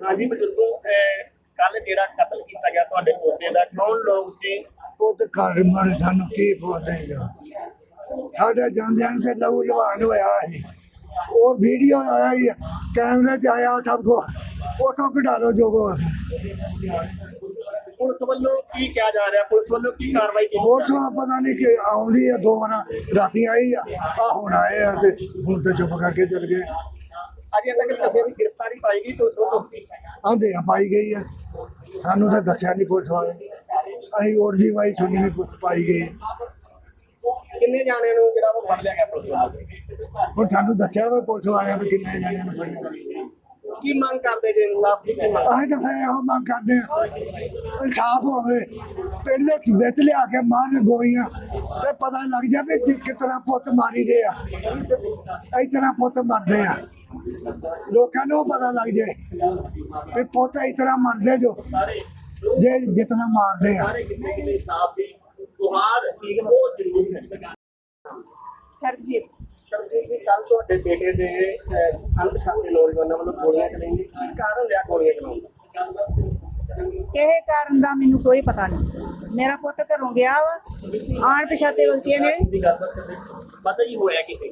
ਹਾਂਜੀ ਬਜ਼ੁਰਗੋ ਕੱਲ ਜਿਹੜਾ ਕਤਲ ਕੀਤਾ ਗਿਆ ਤੁਹਾਡੇ ਪੋਤੇ ਦਾ, ਕੌਣ ਲੋਕ ਸੀ? ਪੁੱਤ ਘਰ ਮਰ ਸਾਨੂੰ ਕੀ ਪੁੱਛਦੇ ਸਾਡੇ ਜਾਂਦਿਆਂ ਨੂੰ ਤੇ ਲਹੂ ਲਵਾਨ ਹੋਇਆ ਸੀ। ਉਹ ਵੀਡੀਓ ਆਇਆ ਹੀ ਕੈਮਰੇ 'ਚ ਆਇਆ ਸਭ ਕੋ ਉਥੋਂ ਕਢਾ ਲਓ ਜੋ ਕੋ ਪੁਲਿਸ ਵੱਲੋਂ ਕੀ ਕਿਹਾ ਜਾ ਰਿਹਾ? ਪੁਲਿਸ ਵੱਲੋਂ ਕੀ ਕਾਰਵਾਈ ਕੀਤੀ ਹੋਰ ਸੋ ਪਤਾ ਨਹੀਂ ਕਿ ਆਉਂਦੀ ਆ ਦੋ ਵਾਰ ਰਾਤੀ ਆਈ ਆ ਆ ਹੁਣ ਆਏ ਆ ਤੇ ਹੁਣ ਤੇ ਚੁੱਪ ਕਰਕੇ ਚਲ ਗਏ। ਅਜੇ ਤੱਕ ਕਿਸੇ ਦੀ ਗ੍ਰਿਫਤਾਰੀ ਪਾਈ ਗਈ ਪੁਲਿਸ ਵੱਲੋਂ? ਆਂਦੇ ਆ ਪਾਈ ਗਈ ਆ। ਸਾਨੂੰ ਤਾਂ ਦੱਸਿਆ ਨਹੀਂ ਪੁਲਿਸ ਵਾਲੇ। ਅਸੀਂ ਉੜਦੀ ਵਾਈ ਸੁਣੀ ਨਹੀਂ ਪਾਈ ਗਈ। ਕਿੰਨੇ ਜਾਣਿਆਂ ਨੂੰ ਜਿਹੜਾ ਉਹ ਫੜ ਲਿਆ ਗਿਆ ਪੁਲਿਸ ਵੱਲੋਂ? ਹੁਣ ਸਾਨੂੰ ਦੱਸਿਆ ਵਾ ਪੁਲਿਸ ਵਾਲਿਆਂ ਵੀ ਕਿੰਨੇ ਜਣਿਆਂ ਨੂੰ ਫੜਿਆ ਕੀ ਮੰਗ ਕਰਦੇ ਜੇ ਇਨਸਾਫ ਦੀ ਕੀ ਮੰਗ? ਅਸੀਂ ਤਾਂ ਫਿਰ ਇਹੋ ਮੰਗ ਕਰਦੇ ਹਾਂ। ਇਨਸਾਫ ਹੋਵੇ ਪਿੰਡ ਵਿੱਚ ਵਿੱਚ ਲਿਆ ਕੇ ਮਾਰਨ ਗੋਲੀਆਂ ਤੇ ਪਤਾ ਲੱਗ ਜਾਵੇ ਕਿ ਤਰ੍ਹਾਂ ਪੁੱਤ ਮਾਰੀ ਦੇ ਆ। ਤਰ੍ਹਾਂ ਪੁੱਤ ਮਰਦੇ ਆ। ਲੋਕਾਂ ਨੂੰ ਪਤਾ ਲੱਗ ਜਾਏ ਵੀ ਪੁੱਤ ਇਸ ਤਰ੍ਹਾਂ ਮਰਦੇ ਜੋ ਜੇ ਜਿਤਨਾ ਮਾਰਦੇ ਆ। ਕਿੰਨੇ ਕਿੰਨੇ ਇਨਸਾਫ ਦੀ ਗੁਹਾਰ ਠੀਕ ਬਹੁਤ ਜ਼ਰੂਰੀ ਹੈ। ਸਰਬਜੀਤ। ਸਰਜੀਤ ਜੀ ਕੱਲ ਤੁਹਾਡੇ ਬੇਟੇ ਦੇ ਅਣਪਛਾਤੇ ਨੌਜਵਾਨਾਂ ਵੱਲੋਂ ਗੋਲੀਆਂ ਚਲਾਈਆਂ ਕੀ ਕਾਰਨ ਲਿਆ ਗੋਲੀਆਂ ਚਲਾਉਣ ਦਾ? ਇਹ ਕਾਰਨ ਦਾ ਮੈਨੂੰ ਕੋਈ ਪਤਾ ਨਹੀਂ। ਮੇਰਾ ਪੁੱਤ ਘਰੋਂ ਗਿਆ ਵਾ। ਆਣ ਪਛਾਤੇ ਵਕਤੀਆਂ ਨੇ ਪਤਾ ਹੀ ਹੋਇਆ ਕਿਸੇ